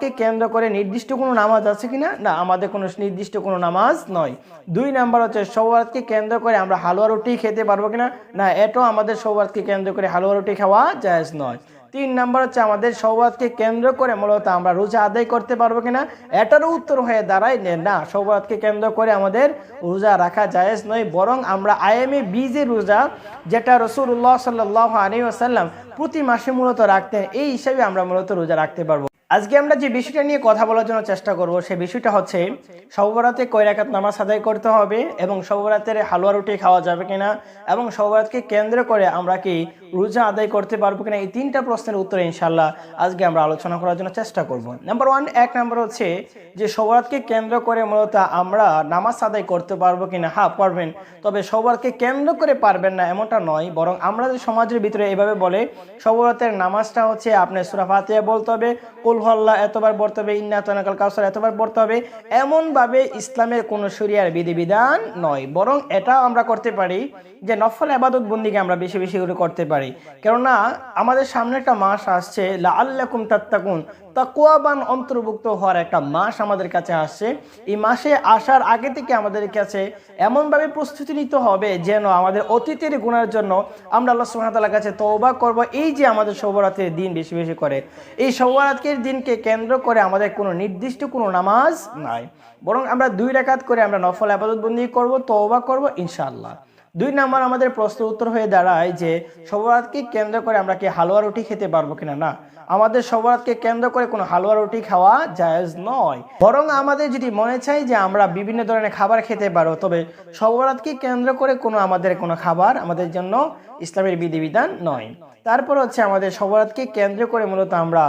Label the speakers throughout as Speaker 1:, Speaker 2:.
Speaker 1: কে কেন্দ্র করে নির্দিষ্ট কোনো নামাজ আছে কিনা? না, আমাদের কোনো নির্দিষ্ট কোনো নামাজ নয়। দুই নাম্বার হচ্ছে সৌরাতকে কেন্দ্র করে আমরা হালুয়া রুটি খেতে পারব কিনা? না, এটাও আমাদের সৌরাতকে কেন্দ্র করে হালুয়া রুটি খাওয়া জায়েজ নয়। তিন নাম্বার হচ্ছে আমাদের সৌবাদকে কেন্দ্র করে মূলত আমরা রোজা আদায় করতে পারব কিনা? এটারও উত্তর হয়ে দাঁড়ায় না সৌবাদকে কেন্দ্র করে আমাদের রোজা রাখা জায়েজ নয়, বরং আমরা আইএমএ বিজে রোজা যেটা রসুল্লাহ সাল্লাহ আলী আসাল্লাম প্রতি মাসে মূলত রাখতেন, এই হিসাবে আমরা মূলত রোজা রাখতে পারব। আজকে আমরা যে বিষয়টা নিয়ে কথা বলার জন্য চেষ্টা করব সেই বিষয়টা হচ্ছে সবরাতে কয় রাকাত নামাজ আদায় করতে হবে এবং সবরাতের হালুয়া রুটি খাওয়া যাবে কিনা এবং সবরাতকে কেন্দ্র করে আমরা কি রোজা আদায় করতে পারব কিনা, এই তিনটা প্রশ্নের উত্তরে ইনশাল্লাহ আজকে আমরা আলোচনা করার জন্য চেষ্টা করব। নাম্বার ওয়ান এক নাম্বার হচ্ছে যে সবরাতকে কেন্দ্র করে মূলত আমরা নামাজ আদায় করতে পারব কিনা হ্যাঁ পারবেন। তবে সবরাতকে কেন্দ্র করে পারবেন না এমনটা নয়, বরং আমরা যে সমাজের ভিতরে এভাবে বলে সবরাতের নামাজটা হচ্ছে আপনার সুরা ফাতিয়া বলতে হবে হল্লা, এতবার পড়তে হবে, ইন্না তনাকাল কাউসার, এতবার পড়তে হবে। এমনভাবে ইসলামের কোনো শরিয়ার বিধিবিধান নয়। বরং এটা আমরা করতে পারি যে নফল আবাদত বন্দিকে আমরা বেশি বেশি করে করতে পারি। কেননা আমাদের সামনে একটা মাস আসছে লা আল্লাকুম তাত্তাকুন। তাকুয়াবান অন্তর্ভুক্ত হওয়ার একটা মাস আমাদের কাছে আসছে। এই মাসে আসার আগে থেকে আমাদের কাছে এমনভাবে প্রস্তুতি নিতে হবে যেন আমাদের অতীতের গুণের জন্য আমরা আল্লাহ সুহামতাল্লাহ কাছে তওবা করব। এই যে আমাদের সৌবরাতের দিন বেশি বেশি করে। এই সৌবরাতের দিনকে কেন্দ্র করে আমাদের কোনো নির্দিষ্ট কোনো নামাজ নাই। বরং আমরা দুই রেখাত করে আমরা নফল আবাদত বন্দি করব, তওবা করব, ইনশাআল্লাহ। দুই নাম্বার আমাদের প্রশ্ন উত্তর হয়ে দাঁড়ায় যে সবরাতকে কেন্দ্র করে আমরা কি হালুয়া রুটি খেতে পারব কিনা? না, আমাদের সবরাতকে কেন্দ্র করে কোনো হালুয়া রুটি খাওয়া জায়েজ নয়। বরং আমাদের যদি মনে চাই যে আমরা বিভিন্ন ধরনের খাবার খেতে পারো, তবে সবরাতকে কেন্দ্র করে কোনো আমাদের কোনো খাবার আমাদের জন্য ইসলামের বিধিবিধান নয়। তারপর হচ্ছে আমাদের সবরাতকে কেন্দ্র করে মূলত আমরা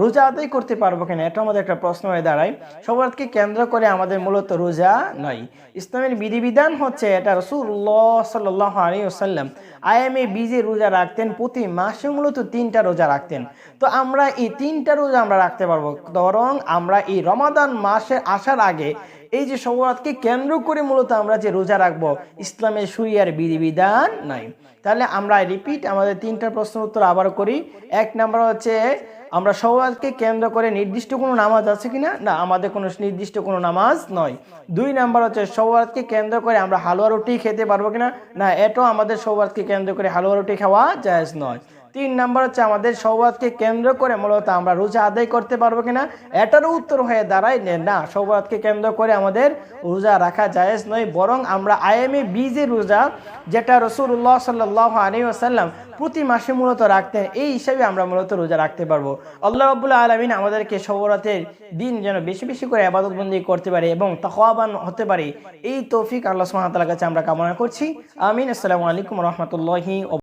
Speaker 1: রোজা আদায় করতে পারব কিনা? এটা আমাদের একটা প্রশ্ন হয়ে দাঁড়ায়। সবরাতকে কেন্দ্র করে আমাদের মূলত রোজা নয়। ইসলামের বিধিবিধান হচ্ছে এটা রসুল্লাহ সাল্লাহ আলী আসাল্লাম আইএমএ বিজে রোজা রাখতেন, প্রতি মাসে মূলত তিনটা রোজা রাখতেন। তো আমরা এই তিনটা রোজা আমরা রাখতে পারব। বরং আমরা এই রমাদান মাসে আসার আগে এই যে সবরাতকে কেন্দ্র করে মূলত আমরা যে রোজা রাখব, ইসলামের সুইয়ার বিধিবিধান নাই তাহলে আমরা রিপিট আমাদের তিনটা প্রশ্নের উত্তর আবার করি। এক নাম্বার হচ্ছে আমরা সওয়ালকে কেন্দ্র করে নির্দিষ্ট কোনো নামাজ আছে কিনা? না, আমাদের কোনো নির্দিষ্ট কোনো নামাজ নয়। দুই নাম্বার হচ্ছে সৌবাদকে কেন্দ্র করে আমরা হালুয়া রুটি খেতে পারব কিনা? না, এটাও আমাদের সৌবাদকে কেন্দ্র করে হালুয়া রুটি খাওয়া জায়জ নয়। তিন নাম্বার হচ্ছে আমাদের সৌবাদকে কেন্দ্র করে মূলত আমরা রোজা আদায় করতে পারব কিনা? এটারও উত্তর হয়ে দাঁড়ায় না সৌবাদকে কেন্দ্র করে আমাদের রোজা রাখা জায়েজ নয়, বরং আমরা আইএমএ বিজে রোজা যেটা রসুল্লাহ সাল্লাহ আলী আসাল্লাম প্রতি মাসে মূলত রাখতেন, এই হিসাবে আমরা মূলত রোজা রাখতে পারব। আল্লাহ রবুল্লাহ আলমিন আমাদেরকে সবরাতের দিন যেন বেশি বেশি করে আবাদতবন্দি করতে পারে এবং তখওয়াবান হতে পারে। এই তৌফিক আল্লাহ সুহামতাল্লাহ কাছে আমরা কামনা করছি। আমিন। আসসালামু আলাইকুম রহমতুল্লাহি